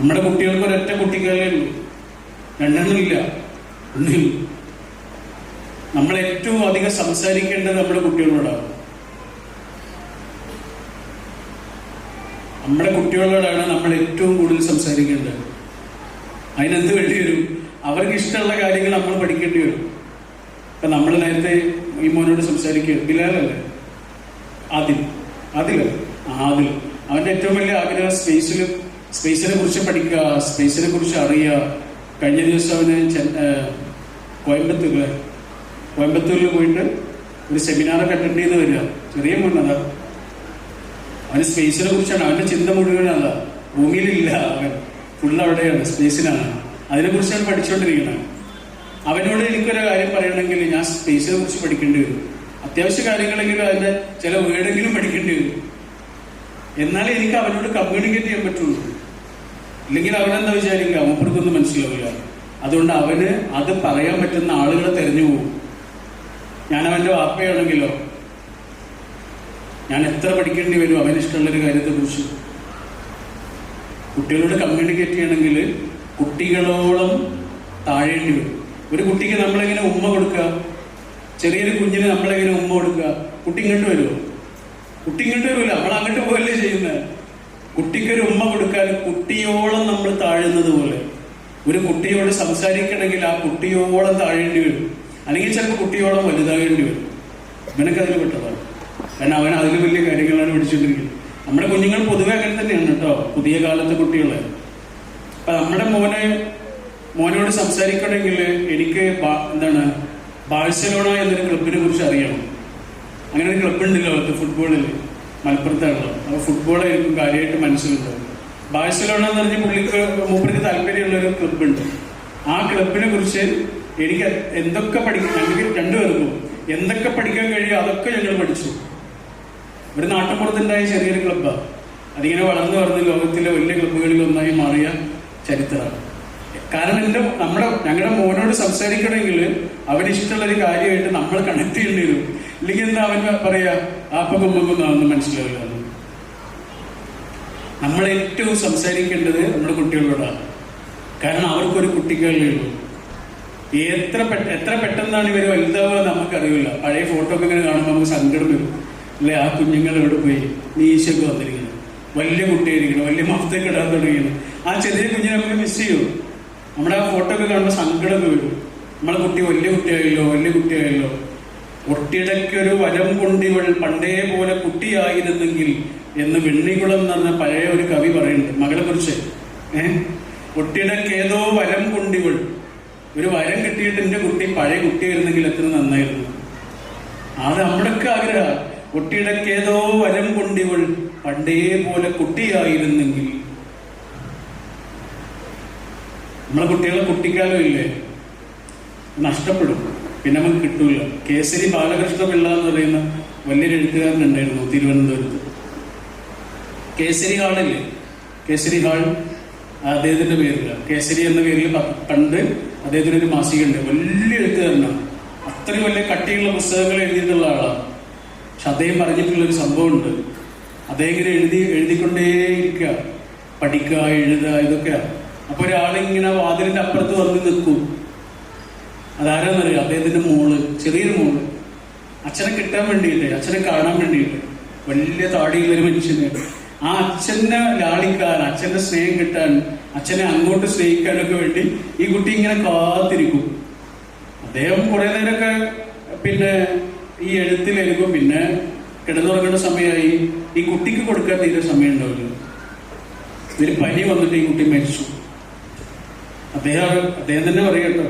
നമ്മുടെ കുട്ടികൾക്ക് ഒരൊറ്റ കുട്ടിക്കാലേ ഉള്ളൂ. രണ്ടെണ്ണമില്ല. ഒന്നില്ല നമ്മൾ ഏറ്റവും അധികം സംസാരിക്കേണ്ടത് നമ്മുടെ കുട്ടികളോടാണ്. നമ്മുടെ കുട്ടികളോടാണ് നമ്മൾ ഏറ്റവും കൂടുതൽ സംസാരിക്കേണ്ടത്. അതിനെന്ത് വേണ്ടി വരും? അവർക്ക് ഇഷ്ടമുള്ള കാര്യങ്ങൾ നമ്മൾ പഠിക്കേണ്ടി വരും. ഇപ്പൊ നമ്മൾ നേരത്തെ ഈ മോനോട് സംസാരിക്കുക. ബിലാലല്ലേ? ആദിൽ. ആദില ആദിൽ. അവന്റെ ഏറ്റവും വലിയ ആഗ്രഹം സ്പേസിൽ സ്പേസിനെ കുറിച്ച് പഠിക്കുക സ്പേസിനെ കുറിച്ച് അറിയുക. കഴിഞ്ഞ ദിവസം അവന് കോയമ്പത്തൂർ കോയമ്പത്തൂരിൽ പോയിട്ട് ഒരു സെമിനാറൊക്കെ അറ്റൻഡ് ചെയ്ത് വരിക. ചെറിയ മുന്നതാ അവന് സ്പേസിനെ കുറിച്ചാണ് അവന്റെ ചിന്ത മുഴുവനല്ല. ഭൂമിയിലില്ല അവൻ. ഫുൾ അവിടെയാണ് സ്പേസിലാണ്. അതിനെക്കുറിച്ചാണ് പഠിച്ചുകൊണ്ടിരിക്കുന്നത് അവനോട് എനിക്കൊരു കാര്യം പറയണമെങ്കിൽ ഞാൻ സ്പേസിനെ കുറിച്ച് പഠിക്കേണ്ടി വരും. അത്യാവശ്യ കാര്യങ്ങളെങ്കിലും അതിന്റെ ചില വേർഡെങ്കിലും പഠിക്കേണ്ടി വരും. എന്നാലേ എനിക്ക് അവനോട് കമ്മ്യൂണിക്കേറ്റ് ചെയ്യാൻ പറ്റുള്ളൂ. ഇല്ലെങ്കിൽ അവനെന്താ വിചാരിക്കുക? മൂപ്പർക്കൊന്നും മനസ്സിലാവില്ല. അതുകൊണ്ട് അവന് അത് പറയാൻ പറ്റുന്ന ആളുകളെ തെരഞ്ഞു പോകും. ഞാൻ അവന്റെ വാപ്പയാണെങ്കിലോ? ഞാൻ എത്ര പഠിക്കേണ്ടി വരും? അവന് ഇഷ്ടമുള്ളൊരു കാര്യത്തെ കുറിച്ച്. കുട്ടികളോട് കമ്മ്യൂണിക്കേറ്റ് ചെയ്യണമെങ്കിൽ കുട്ടികളോളം താഴേണ്ടി വരും. ഒരു കുട്ടിക്ക് നമ്മളെങ്ങനെ ഉമ്മ കൊടുക്കുക? ചെറിയൊരു കുഞ്ഞിന് നമ്മളെങ്ങനെ ഉമ്മ കൊടുക്കുക? കുട്ടി ഇങ്ങോട്ട് വരുമോ? കുട്ടി ഇങ്ങോട്ട് വരില്ല നമ്മൾ അങ്ങോട്ട് പോകല്ലേ ചെയ്യുന്നത്. കുട്ടിക്കൊരു ഉമ്മ കൊടുക്കാൻ കുട്ടിയോളം നമ്മൾ താഴുന്നത് പോലെ. ഒരു കുട്ടിയോട് സംസാരിക്കണമെങ്കിൽ ആ കുട്ടിയോളം താഴേണ്ടി വരും. അല്ലെങ്കിൽ ചിലപ്പോൾ കുട്ടിയോളം വലുതാകേണ്ടി വരും. ഇവനൊക്കെ അതിൽ പെട്ടതാണ്. കാരണം അവൻ അതിൽ വലിയ കാര്യങ്ങളാണ് പഠിച്ചുകൊണ്ടിരിക്കുന്നത് നമ്മുടെ കുഞ്ഞുങ്ങൾ പൊതുവെ അങ്ങനെ തന്നെയാണ് കേട്ടോ. പുതിയ കാലത്തെ കുട്ടികളെ. അപ്പൊ നമ്മുടെ മോനെ മോനോട് സംസാരിക്കണമെങ്കിൽ എനിക്ക് എന്താണ് ബാഴ്സലോണ എന്നൊരു ക്ലബിനെ കുറിച്ച് അറിയണം. അങ്ങനെ ഒരു ക്ലബ് ഉണ്ടല്ലോ ഫുട്ബോളിൽ മലപ്പുറത്താണല്ലോ ഫുട്ബോളായിരിക്കും കാര്യമായിട്ട് മനസ്സിലുണ്ടാവും ബാഴ്സലോണ എന്ന് പറഞ്ഞ പുള്ളിക്ക് മൂപ്പർക്ക് താല്പര്യമുള്ള ഒരു ക്ലബ് ഉണ്ട്. ആ ക്ലബിനെ കുറിച്ച് എനിക്ക് എന്തൊക്കെ പഠിക്കും രണ്ടു രണ്ടുപേർക്കും എന്തൊക്കെ പഠിക്കാൻ കഴിയും അതൊക്കെ ഞങ്ങൾ പഠിച്ചു. ഒരു നാട്ടുമ്പുറത്തുണ്ടായ ചെറിയൊരു ക്ലബ്ബാണ് അതിങ്ങനെ വളർന്നു വളർന്ന് ലോകത്തിലെ വലിയ ക്ലബ്ബുകളിൽ ഒന്നായി മാറിയ ചരിത്രമാണ്. കാരണം എന്റെ നമ്മുടെ ഞങ്ങളുടെ മോനോട് സംസാരിക്കണമെങ്കിൽ അവന് ഇഷ്ടമുള്ള ഒരു കാര്യമായിട്ട് നമ്മൾ കണക്ട് ചെയ്യേണ്ടി വരും. ഇല്ലെങ്കിൽ എന്താ അവൻ പറയാ കുമ്പം അതൊന്നും മനസ്സിലാവില്ല എന്ന്. നമ്മൾ ഏറ്റവും സംസാരിക്കേണ്ടത് നമ്മുടെ കുട്ടികളോടാണ്. കാരണം അവർക്കൊരു കുട്ടികളേ ഉള്ളൂ. എത്ര പെട്ട എത്ര പെട്ടെന്നാണ് ഇവർ വലുതാവുക നമുക്കറിയില്ല. പഴയ ഫോട്ടോ ഒക്കെ ഇങ്ങനെ കാണുമ്പോൾ നമുക്ക് സങ്കടം വരും. അല്ലെ ആ കുഞ്ഞുങ്ങൾ എവിടെ പോയി? നീശക്ക് വന്നിരിക്കുന്നു. വലിയ കുട്ടിയായിരിക്കണം വലിയ മഫത്തൊക്കെ ഇടാൻ തുടങ്ങിയിരുന്നു ആ ചെറിയ കുഞ്ഞിനെ നമുക്ക് മിസ് ചെയ്യും. നമ്മുടെ ആ ഫോട്ടോ ഒക്കെ കാണുമ്പോൾ സങ്കടം വരും. നമ്മളെ കുട്ടി വലിയ കുട്ടിയായല്ലോ വലിയ കുട്ടിയായല്ലോ. ഒട്ടിടയ്ക്കൊരു വരം കൊണ്ടിവൾ പണ്ടേ പോലെ കുട്ടിയായിരുന്നെങ്കിൽ എന്ന് വെണ്ണികുളം എന്ന് പറഞ്ഞ പഴയ ഒരു കവി പറയുന്നുണ്ട്. മകളെ കുറിച്ച്. ഏഹ് ഒട്ടിടക്കേതോ വരം കൊണ്ടിവൾ. ഒരു വരം കിട്ടിയിട്ട് എന്റെ കുട്ടി പഴയ കുട്ടിയായിരുന്നെങ്കിൽ എത്ര നന്നായിരുന്നു. അത് നമ്മുടെയൊക്കെ ആഗ്രഹ. കുട്ടിയിടക്കേതോ വരം കൊണ്ടിവൾ പണ്ടേ പോലെ കുട്ടിയായിരുന്നെങ്കിൽ. നമ്മളെ കുട്ടികളെ കുട്ടിക്കാലം ഇല്ലേ? നഷ്ടപ്പെടും. പിന്നെ നമുക്ക് കിട്ടൂല. കേസരി ബാലകൃഷ്ണ പിള്ള എന്ന് പറയുന്ന വലിയൊരു എഴുത്തുകാരൻ ഉണ്ടായിരുന്നു തിരുവനന്തപുരത്ത്. കേസരി ഹാളില്ലേ കേസരി ഹാൾ അദ്ദേഹത്തിന്റെ പേരില്ല കേസരി എന്ന പേരിൽ പണ്ട് അദ്ദേഹത്തിന് ഒരു മാസിക ഉണ്ട് വലിയ എഴുത്തുകാരനാണ്. അത്രയും വലിയ കട്ടിയുള്ള പുസ്തകങ്ങൾ എഴുതിയിട്ടുള്ള ആളാണ് പക്ഷെ അദ്ദേഹം പറഞ്ഞിട്ടുള്ള ഒരു സംഭവമുണ്ട്. അദ്ദേഹം എഴുതി എഴുതിക്കൊണ്ടേയിരിക്കുക പഠിക്കുക എഴുതുക ഇതൊക്കെയാണ് അപ്പൊ ഒരാളിങ്ങനെ വാതിലിന്റെ അപ്പുറത്ത് വന്ന് നിൽക്കും. അതാരാന്നറിയാം? അദ്ദേഹത്തിന്റെ മോൾ ചെറിയൊരു മോൾ. അച്ഛനെ കിട്ടാൻ വേണ്ടിയിട്ട് അച്ഛനെ കാണാൻ വേണ്ടിയിട്ട്. വലിയ താടിയുള്ളൊരു മനുഷ്യനെ. ആ അച്ഛനെ ലാളിക്കാൻ അച്ഛന്റെ സ്നേഹം കിട്ടാൻ അച്ഛനെ അങ്ങോട്ട് സ്നേഹിക്കാനൊക്കെ വേണ്ടി ഈ കുട്ടി ഇങ്ങനെ കാത്തിരിക്കും. അദ്ദേഹം കുറെ നേരമൊക്കെ പിന്നെ ഈ എഴുത്തിലെഴുതും പിന്നെ കിടന്നുറങ്ങേണ്ട സമയമായി. ഈ കുട്ടിക്ക് കൊടുക്കാൻ തീരെ സമയം ഉണ്ടാവില്ല ഇതിൽ പനി വന്നിട്ട് ഈ കുട്ടി മരിച്ചു. അദ്ദേഹം അദ്ദേഹം തന്നെ പറയട്ടോ.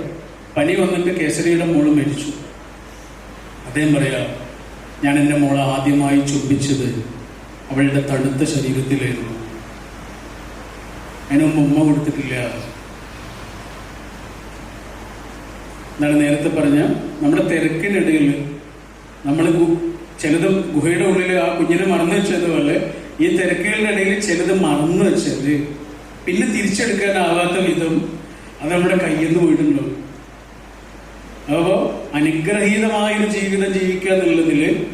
പനി വന്നിട്ട് കേസരിയുടെ മോൾ മരിച്ചു. അദ്ദേഹം പറയാ ഞാൻ എന്റെ മോളെ ആദ്യമായി ചുംബിച്ചത് അവളുടെ തണുത്ത ശരീരത്തിലായിരുന്നു. അതിന് മുമ്പ് ഉമ്മ കൊടുത്തിട്ടില്ല. എന്നാണ് നേരത്തെ പറഞ്ഞ നമ്മുടെ തിരക്കിനിടയിൽ നമ്മൾ ചിലത് ഗുഹയുടെ ഉള്ളിൽ ആ കുഞ്ഞിനെ മറന്നു വെച്ചതുപോലെ ഈ തിരക്കുകളുടെ ഇടയിൽ ചിലത് മറന്നു വെച്ചത് പിന്നെ തിരിച്ചെടുക്കാനാവാത്ത വിധം അത് നമ്മുടെ കയ്യിൽ നിന്ന് പോയിട്ടുണ്ടാവും. അപ്പോ അനുഗ്രഹീതമായ ഒരു ജീവിതം ജീവിക്കുക എന്നുള്ളതിൽ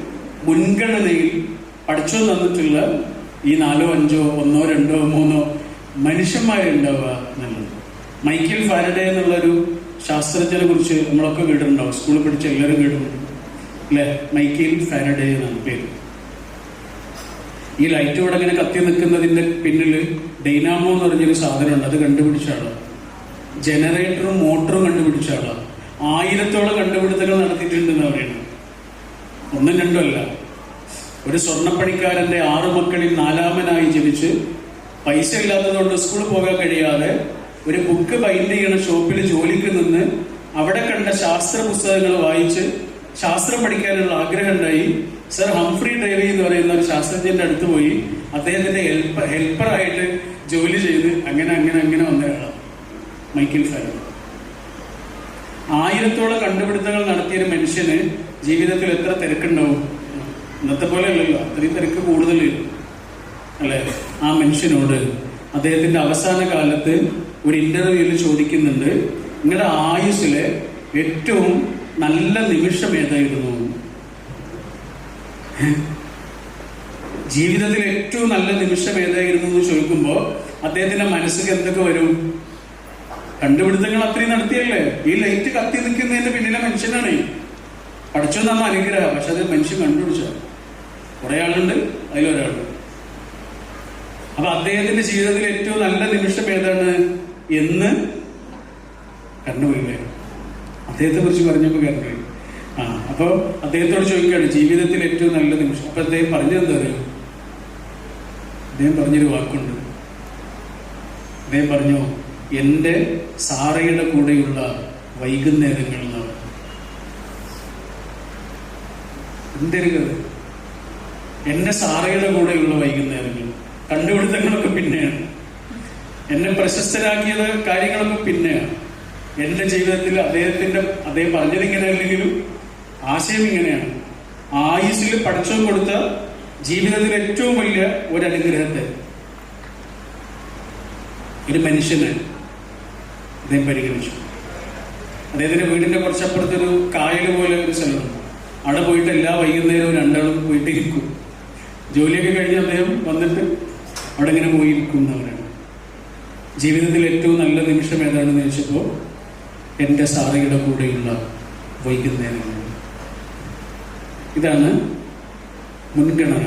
മുൻഗണനയിൽ പഠിച്ചു തന്നിട്ടുള്ള ഈ നാലോ അഞ്ചോ ഒന്നോ രണ്ടോ മൂന്നോ മനുഷ്യന്മാരുണ്ടാവുക എന്നുള്ളത് മൈക്കിൾ ഫാരഡേ എന്നുള്ളൊരു ശാസ്ത്രജ്ഞനെ കുറിച്ച് നമ്മളൊക്കെ കേട്ടിട്ടുണ്ടാവും. സ്കൂളിൽ പഠിച്ച എല്ലാവരും കേട്ടിട്ടുണ്ട്. അല്ലേ? മൈക്കിൾ ഫാരഡേ എന്നാണ് പേര്. ഈ ലൈറ്റ് ഇവിടെ ഇങ്ങനെ കത്തി നിൽക്കുന്നതിന്റെ പിന്നിൽ ഡൈനാമോ എന്ന് പറഞ്ഞൊരു സാധനമുണ്ട്. അത് കണ്ടുപിടിച്ച ആളാണ് ജനറേറ്ററും മോട്ടറും കണ്ടുപിടിച്ച ആളാണ് ആയിരത്തോളം കണ്ടുപിടുത്തങ്ങൾ നടത്തിയിട്ടുണ്ടെന്ന് പറയുന്നത് ഒന്നും രണ്ടും അല്ല ഒരു സ്വർണപ്പണിക്കാരന്റെ ആറു മക്കളിൽ നാലാമനായി ജനിച്ച് പൈസ ഇല്ലാത്തതുകൊണ്ട് സ്കൂളിൽ പോകാൻ കഴിയാതെ ഒരു ബുക്ക് ബൈൻഡ് ചെയ്യുന്ന ഷോപ്പിൽ ജോലിക്ക് നിന്ന് അവിടെ കണ്ട ശാസ്ത്ര പുസ്തകങ്ങൾ വായിച്ച് ശാസ്ത്രം പഠിക്കാനുള്ള ആഗ്രഹം ഉണ്ടായി. സർ ഹംഫ്രി ഡേവി എന്ന് പറയുന്ന ഒരു ശാസ്ത്രജ്ഞന്റെ അടുത്ത് പോയി അദ്ദേഹത്തിന്റെ ഹെൽപ്പർ ഹെൽപ്പറായിട്ട് ജോലി ചെയ്ത് അങ്ങനെ അങ്ങനെ അങ്ങനെ വന്നയാളാണ് മൈക്കിൾ ഫാരൻ. ആയിരത്തോളം കണ്ടുപിടുത്തങ്ങൾ നടത്തിയ ഒരു മനുഷ്യന് ജീവിതത്തിൽ എത്ര തിരക്കുണ്ടാവും? ഇന്നത്തെ പോലെ അല്ലല്ലോ അത്രയും തിരക്ക് കൂടുതൽ അല്ലെ? ആ മനുഷ്യനോട് അദ്ദേഹത്തിന്റെ അവസാന കാലത്ത് ഒരു ഇന്റർവ്യൂവിൽ ചോദിക്കുന്നുണ്ട് നിങ്ങളുടെ ആയുസ്സിലെ ഏറ്റവും നല്ല നിമിഷം ഏതായിരുന്നു? ജീവിതത്തിൽ ഏറ്റവും നല്ല നിമിഷം ഏതായിരുന്നു എന്ന് ചോദിക്കുമ്പോൾ അദ്ദേഹത്തിന്റെ മനസ്സിൽ എന്തൊക്കെ വരും? കണ്ടുപിടുത്തങ്ങൾ അത്രയും നടത്തിയല്ലേ? ഈ ലൈറ്റ് കത്തി നിൽക്കുന്നതിന്റെ പിന്നിലെ മനുഷ്യനാണ്. പഠിച്ചു തന്ന അനുഗ്രഹം. പക്ഷെ അത് മനുഷ്യൻ കണ്ടുപിടിച്ച. കുറെ ആളുണ്ട് അതിലൊരാളുണ്ട് അപ്പൊ അദ്ദേഹത്തിന്റെ ജീവിതത്തിൽ ഏറ്റവും നല്ല നിമിഷം ഏതാണ്? എന്ന് കണ്ടുപോയില്ലേ അദ്ദേഹത്തെ കുറിച്ച് പറഞ്ഞപ്പോ കണ്ടുപോയി ആ അപ്പൊ അദ്ദേഹത്തോട് ചോദിക്കുകയാണ് ജീവിതത്തിൽ ഏറ്റവും നല്ല നിമിഷം. അപ്പൊ അദ്ദേഹം പറഞ്ഞെന്താ അറിയോ? അദ്ദേഹം പറഞ്ഞൊരു വാക്കുണ്ട്. അദ്ദേഹം പറഞ്ഞു എന്റെ സാറയുടെ കൂടെയുള്ള വൈകുന്നേരങ്ങൾ എന്നാണ് എന്തൊരു കഥ? എന്റെ സാറയുടെ കൂടെയുള്ള വൈകുന്നേരങ്ങൾ കണ്ടുപിടുത്തങ്ങളൊക്കെ പിന്നെയാണ്. എന്നെ പ്രശസ്തരാക്കിയത് കാര്യങ്ങളൊക്കെ പിന്നെയാണ്. എന്റെ ജീവിതത്തിൽ അദ്ദേഹത്തിന്റെ അദ്ദേഹം പറഞ്ഞത് ഇങ്ങനെ അല്ലെങ്കിലും ആശയം ഇങ്ങനെയാണ്. ആയുസിൽ പഠിച്ചോ കൊടുത്ത ജീവിതത്തിൽ ഏറ്റവും വലിയ ഒരു അനുഗ്രഹത്തെ ഒരു മനുഷ്യന് അദ്ദേഹം പരിഗണിച്ചു. അദ്ദേഹത്തിന്റെ വീടിന്റെ കുറച്ചപ്പുറത്തൊരു കായൽ പോലെ ഒരു സ്ഥലമുണ്ട്. അവിടെ പോയിട്ട് എല്ലാ വൈകുന്നേരവും രണ്ടാളും പോയിട്ട് ഇരിക്കും. ജോലിയൊക്കെ കഴിഞ്ഞ് അദ്ദേഹം വന്നിട്ട് അവിടെ ഇങ്ങനെ പോയി ഇരിക്കുന്നവരാണ് ജീവിതത്തിൽ ഏറ്റവും നല്ല നിമിഷം ഏതാണെന്ന് ചോദിച്ചപ്പോൾ എന്റെ സാറയുടെ കൂടെയുള്ള വൈകുന്നേരങ്ങൾ ഇതാണ് മുൻഗണന.